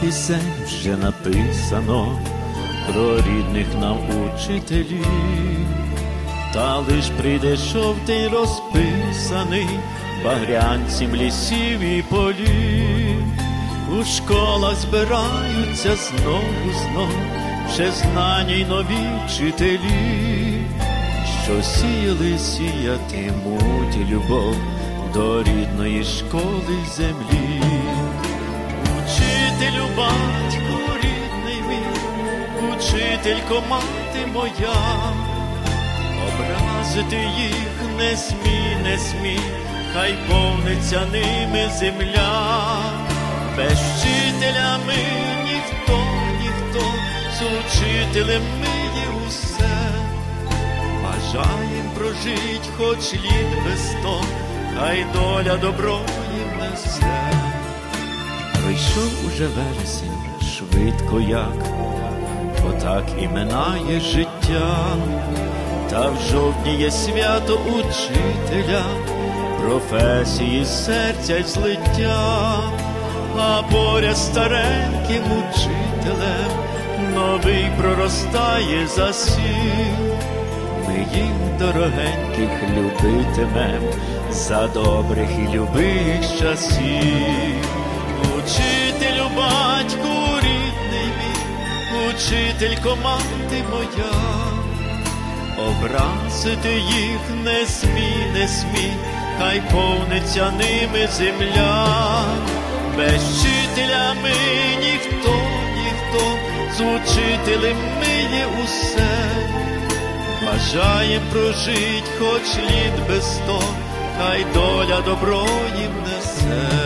пісень вже написано про рідних нам учителів, та лиш прийде жовтий розписаний багрянцем лісів і полів. У школах збираються знову знов вже знані й нові вчителі, що сіяли сіятимуть любов до рідної школи землі. Учителю, батьку рідний мій, учителько, мати моя, образити їх не смій, не смій, хай повниться ними земля, без вчителя ми ніхто, ніхто, з учителем ми є усе, бажаєм прожить хоч літ без сто, хай доля добро їм несе. Прийшов уже вересень. Швидко як, отак і минає життя, та в жовтні є свято учителя, професії серця й злиття, а поряд стареньким учителем новий проростає засів. Ми їх дорогеньких любитимем за добрих і любих часів. Учителю, батьку рідний мій, учителько, мати моя, образити їх не смій, не смій, хай повниться ними земля, без вчителя ми ніхто, ніхто, з учителем ми є усе. Бажаєм прожить хоч літ без сто, хай доля добро їм несе.